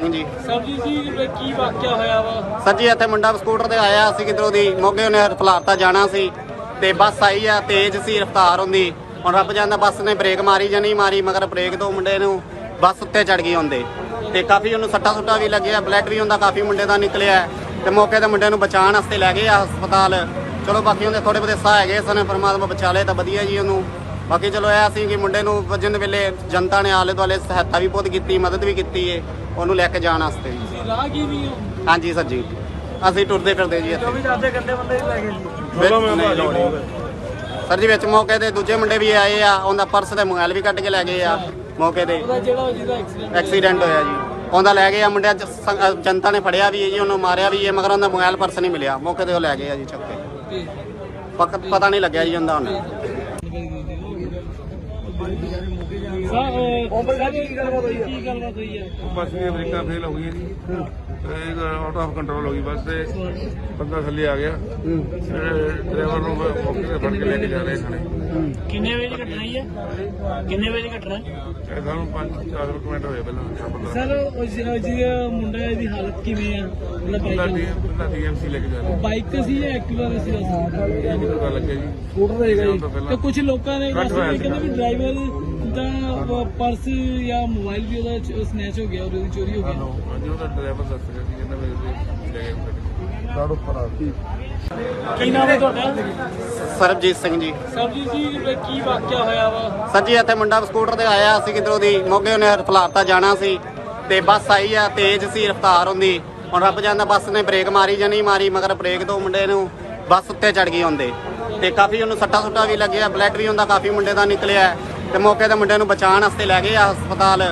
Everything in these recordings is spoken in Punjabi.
ਸਿੰਘ ਜੀ ਸਰਜੀ ਜੀ ਕੀ ਵਾਕਿਆ ਹੋਇਆ ਵਾ? ਸਰ ਜੀ ਇੱਥੇ ਮੁੰਡਾ ਸਕੂਟਰ ਤੇ ਆਇਆ ਸੀ ਕਿਧਰੋਂ ਦੀ ਮੋਗੇ ਉਹਨੇ ਫਲਾਰਤਾ ਜਾਣਾ ਸੀ ਤੇ ਬੱਸ ਆਈ ਆ ਤੇਜ਼ ਸੀ ਰਫ਼ਤਾਰ ਹੁੰਦੀ। ਹੁਣ ਰੱਬ ਜਾਂਦਾ ਬੱਸ ਨੇ ਬ੍ਰੇਕ ਮਾਰੀ ਜਾਂ ਨਹੀਂ ਮਾਰੀ ਮਗਰ ਬ੍ਰੇਕ ਤੋਂ ਮੁੰਡੇ ਨੂੰ ਬੱਸ ਉੱਤੇ ਚੜ ਗਈ ਹੁੰਦੇ ਤੇ ਕਾਫੀ ਉਹਨੂੰ ਸੱਟਾ ਸੁੱਟਾ ਵੀ ਲੱਗਿਆ ਬਲੱਡ ਵੀ ਹੁੰਦਾ ਕਾਫੀ ਮੁੰਡੇ ਦਾ ਨਿਕਲਿਆ। ਤੇ ਮੌਕੇ ਤੇ ਮੁੰਡੇ ਨੂੰ ਬਚਾਉਣ ਵਾਸਤੇ ਲੈ ਗਏ ਆ ਹਸਪਤਾਲ। ਚਲੋ ਬਾਕੀ ਉਹਦੇ ਥੋੜੇ ਬਹੁਤੇ ਸਾਹ ਹੈਗੇ ਸਨ ਪਰਮਾਤਮਾ ਬਚਾ ਲਏ ਤਾਂ ਵਧੀਆ ਜੀ ਉਹਨੂੰ। ਬਾਕੀ ਚਲੋ ਇਹ ਸੀ ਕਿ ਮੁੰਡੇ ਨੂੰ ਵਜਨ ਵੇਲੇ ਜਨਤਾ ਨੇ ਆਲੇ ਦੁਆਲੇ ਸਹਾਇਤਾ ਵੀ ਬਹੁਤ ਕੀਤੀ ਮਦਦ ਵੀ ਕੀਤੀ ਏ। ਉਹਨੂੰ ਲੈ ਕੇ ਜਾਣ ਵਾਸਤੇ। ਤੁਸੀਂ ਰਾਹ ਕੀ ਵੀ ਹੋ? ਹਾਂਜੀ ਸਰ ਜੀ। ਅਸੀਂ ਟੁਰਦੇ ਫਿਰਦੇ ਜੀ ਇੱਥੇ। ਵੀ ਦੱਸਦੇ ਗੰਦੇ ਬੰਦੇ ਹੀ ਲੈ ਗਏ ਜੀ। ਸਰ ਜੀ ਵਿੱਚ ਮੌਕੇ ਤੇ ਦੂਜੇ ਮੁੰਡੇ ਵੀ ਆਏ ਆ ਉਹਦਾ ਪਰਸ ਤੇ ਮੋਬਾਈਲ ਵੀ ਕੱਢ ਕੇ ਲੈ ਗਏ ਆ ਮੌਕੇ ਤੇ। ਉਹਦਾ ਜਿਹੜਾ ਜਿਹਦਾ ਐਕਸੀਡੈਂਟ ਐਕਸੀਡੈਂਟ ਹੋਇਆ ਜੀ। ਉਹਦਾ ਲੈ ਗਏ ਆ ਮੁੰਡਿਆਂ ਚ ਸੰ- ਅ, ਜਨਤਾ ਨੇ ਫੜਿਆ ਵੀ ਹੈ ਜੀ ਉਹਨੂੰ ਮਾਰਿਆ ਵੀ ਹੈ ਮਗਰ ਉਹਦਾ ਮੋਬਾਈਲ ਪਰਸ ਨਹੀਂ ਮਿਲਿਆ। ਮੌਕੇ ਤੇ ਉਹ ਲੈ ਗਏ ਆ ਜੀ ਚੱਕ ਕੇ। ਪੱਕ ਪਤਾ ਨਹੀਂ ਲੱਗਿਆ ਜੀ ਉਹਦਾ ਹੁਣ ਸਰ ਕੀ ਗੱਲਬਾਤ ਹੋਈ ਹੈ ਕੀ ਗੱਲਬਾਤ ਹੋਈ ਹੈ ਬੱਸ ਦੀ ਬ੍ਰੇਕਾਂ ਫੇਲ ਹੋ ਗਈਆਂ ਜੀ। ਇਹ ਆਊਟ ਆਫ ਕੰਟਰੋਲ ਹੋ ਗਈ ਬੱਸ ਤੇ। ਬੰਦਾ ਥੱਲੇ ਆ ਗਿਆ। ਡਰਾਈਵਰ ਨੂੰ ਮੌਕੇ ਤੇ ਫੜ ਕੇ ਲੈ ਕੇ ਜਾ ਰਹੇ ਸਨ ਕਿੰਨੇ ਵਜੇ ਦੀ ਘਟਨਾ ਹੈ ਕਿੰਨੇ ਵਜੇ ਦੀ ਘਟਨਾ? ਹੈ ਇਹ ਸਾਨੂੰ 5-4 ਮਿੰਟ ਹੋਏ ਪਹਿਲਾਂ ਬੰਦਾ ਸਰ ਮੁੰਡਾ ਦੀ ਹਾਲਤ ਕਿਵੇਂ ਆ? ਬੰਦਾ ਬਾਈਕ ਬੰਦਾ ਡੀਐਮਸੀ ਲੈ ਕੇ ਜਾ ਰਿਹਾ। ਬਾਈਕ ਤੇ ਸੀ ਜਾਂ ਐਕਟਿਵਾ ਤੇ ਸੀ? ਇਹ ਨਹੀਂ ਪਤਾ ਲੱਗਿਆ ਜੀ। ਸਕੂਟਰ ਤੇ ਤੇ ਪਹਿਲਾਂ। ਕੁਝ ਲੋਕਾਂ ਨੇ ਕਹਿੰਦੇ ਵੀ ਡਰਾਈਵਰ ਦਾ ਪਰਸ ਜਾਂ ਮੋਬਾਈਲ ਵੀ ਉਹਦਾ ਸਨੈਚ ਹੋ ਗਿਆ ਉਹਦੀ ਚੋਰੀ ਹੋ ਗਈ। ਹਾਂਜੀ ਉਹਦਾ ਡਰਾਈਵਰ ਦੱਸ ਰਿਹਾ ਸੀ ਕਹਿੰਦਾ ਮੇਰੇ ਤੇ ਲੈ ਗਏ ਦਾੜੋ ਫੜਾ ਕੀ ਕੀ ਨਾਮ ਹੈ ਤੁਹਾਡਾ? ਸਰਬਜੀਤ ਸਿੰਘ ਜੀ। ਸਰਜੀ ਜੀ ਕੀ ਵਾਕਿਆ ਹੋਇਆ ਵਾ? ਸਰ ਜੀ ਇੱਥੇ ਮੁੰਡਾ ਸਕੂਟਰ ਤੇ ਆਇਆ ਸੀ ਕਿਧਰੋਂ ਦੀ ਮੋਗੇ ਉਹਨੇ ਫਲਾਰਤਾ ਜਾਣਾ ਸੀ ਤੇ ਬੱਸ ਆਈ ਆ ਤੇਜ਼ ਸੀ ਰਫ਼ਤਾਰ ਹੁੰਦੀ। ਹੁਣ ਰੱਬ ਜਾਂਦਾ ਬੱਸ ਨੇ ਬ੍ਰੇਕ ਮਾਰੀ ਜਾਂ ਨਹੀਂ ਮਾਰੀ ਮਗਰ ਬ੍ਰੇਕ ਤੋਂ ਮੁੰਡੇ ਨੂੰ ਬੱਸ ਉੱਤੇ ਚੜ ਗਈ ਹੁੰਦੇ ਤੇ ਕਾਫੀ ਉਹਨੂੰ ਸੱਟਾ ਸੁੱਟਾ ਵੀ ਲੱਗਿਆ ਬਲੱਡ ਵੀ ਹੁੰਦਾ ਕਾਫੀ ਮੁੰਡੇ ਦਾ ਨਿਕਲਿਆ। ਤੇ ਮੌਕੇ ਤੇ ਮੁੰਡੇ ਨੂੰ ਬਚਾਉਣ ਵਾਸਤੇ ਲੈ ਗਏ ਆ ਹਸਪਤਾਲ।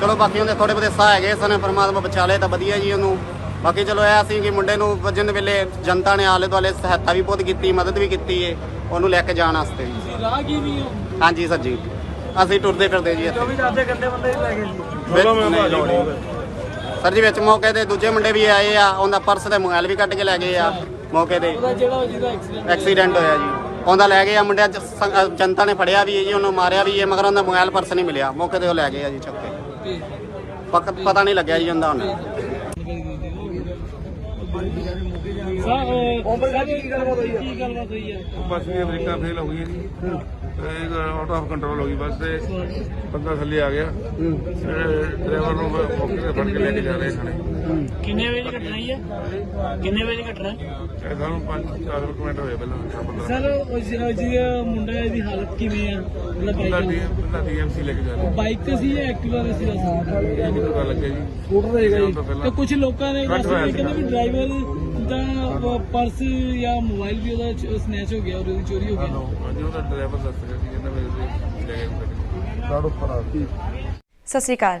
ਚਲੋ ਬਾਕੀ ਉਹਦੇ ਥੋੜੇ ਬਹੁਤੇ ਸਾਹ ਹੈਗੇ ਸਨ ਪਰਮਾਤਮਾ ਬਚਾ ਲਏ ਤਾਂ ਵਧੀਆ ਜੀ ਉਹਨੂੰ। ਬਾਕੀ ਚਲੋ ਇਹ ਸੀ ਕਿ ਮੁੰਡੇ ਨੂੰ ਵਜਨ ਵੇਲੇ ਜਨਤਾ ਨੇ ਆਲੇ ਦੁਆਲੇ ਸਹਾਇਤਾ ਵੀ ਬਹੁਤ ਕੀਤੀ ਮਦਦ ਵੀ ਕੀਤੀ ਏ ਉਹਨੂੰ ਲੈ ਕੇ ਜਾਣ ਵਾਸਤੇ। ਤੁਸੀਂ ਹੋ? ਹਾਂਜੀ ਸਰ ਜੀ। ਅਸੀਂ ਟੁਰਦੇ ਫਿਰਦੇ ਜੀ ਇੱਥੇ। ਵੀ ਦੱਸਦੇ ਗੰਦੇ ਬੰਦੇ ਹੀ ਲੈ ਗਏ ਜੀ। ਸਰ ਜੀ ਵਿੱਚ ਮੌਕੇ ਤੇ ਦੂਜੇ ਮੁੰਡੇ ਵੀ ਆਏ ਆ ਉਹਦਾ ਪਰਸ ਤੇ ਮੋਬਾਈਲ ਵੀ ਕੱਢ ਕੇ ਲੈ ਗਏ ਆ ਮੌਕੇ ਤੇ। ਉਹਦਾ ਜਿਹੜਾ ਜਿਹਦਾ ਐਕਸੀਡੈਂਟ ਐਕਸੀਡੈਂਟ ਹੋਇਆ ਜੀ। ਉਹਦਾ ਲੈ ਗਏ ਆ ਮੁੰਡਿਆਂ ਚ ਸੰ- ਅ, ਜਨਤਾ ਨੇ ਫੜਿਆ ਵੀ ਹੈ ਜੀ ਉਹਨੂੰ ਮਾਰਿਆ ਵੀ ਹੈ ਮਗਰ ਉਹਦਾ ਮੋਬਾਈਲ ਪਰਸ ਨਹੀਂ ਮਿਲਿਆ ਮੌਕੇ ਤੇ ਉਹ ਲੈ ਗਏ ਆ ਜੀ ਚੱਕ ਕੇ। ਪੱਕ ਪਤਾ ਨਹੀਂ ਲੱਗਿਆ ਜੀ ਉਹਦਾ ਹੁਣ। ਸਰ ਕੀ ਗੱਲਬਾਤ ਹੋਈ ਹੈ ਕੀ ਗੱਲਬਾਤ ਹੋਈ ਹੈ ਬੱਸ ਦੀਆਂ ਬ੍ਰੇਕਾਂ ਫੇਲ ਹੋ ਗਈਆਂ ਜੀ ਇਹ ਆਊਟ ਆਫ ਕੰਟਰੋਲ ਹੋ ਗਈ ਬੱਸ ਤੇ ਬੰਦਾ ਥੱਲੇ ਆ ਗਿਆ। ਡਰਾਈਵਰ ਨੂੰ ਮੌਕੇ ਤੇ ਫੜ ਕੇ ਲੈ ਕੇ ਜਾ ਰਹੇ ਸਨ ਕਿੰਨੇ ਵਜੇ ਦੀ ਘਟਨਾ ਹੈ ਕਿੰਨੇ ਵਜੇ ਦੀ ਘਟਨਾ? ਹੈ ਇਹ ਸਾਨੂੰ 5-4 ਮਿੰਟ ਹੋਏ ਪਹਿਲਾਂ ਬੰਦਾ। ਸਰ ਉਹ ਜਿਹੜਾ ਜਿਹੜਾ ਮੁੰਡਾ ਦੀ ਹਾਲਤ ਕਿਵੇਂ ਆ? ਮਤਲਬ ਬੰਦਾ ਬਾਈਕ ਬੰਦਾ ਡੀਐਮਸੀ ਲੈ ਕੇ ਜਾ ਰਿਹਾ। ਬਾਈਕ ਤੇ ਸੀ ਜਾਂ ਐਕਟਿਵਾ ਤੇ ਸੀ ਇਹ ਨਹੀਂ ਪਤਾ ਲੱਗਿਆ ਜੀ। ਸਕੂਟਰ ਤੇ ਤੇ ਪਹਿਲਾਂ ਕੁਝ ਲੋਕਾਂ ਨੇ ਕੱਟ ਦੱਸਿਆ ਹੋਇਆ ਕਿ ਕਹਿੰਦੇ ਵੀ ਡਰਾਈਵਰ ਦਾ ਪਰਸ ਜਾਂ ਮੋਬਾਈਲ ਵੀ ਉਹਦਾ ਸਨੈਚ ਹੋ ਗਿਆ ਉਹਦੀ ਚੋਰੀ ਹੋ ਗਈ। ਹਾਂਜੀ ਉਹਦਾ ਡਰਾਈਵਰ ਦੱਸ ਰਿਹਾ ਸੀ ਕਹਿੰਦਾ ਮੇਰੇ ਤੇ ਲੈ ਗਏ ਦਾੜੋ ਫੜਾ ਕੀ ਸਤਿ ਸ਼੍ਰੀ ਅਕਾਲ।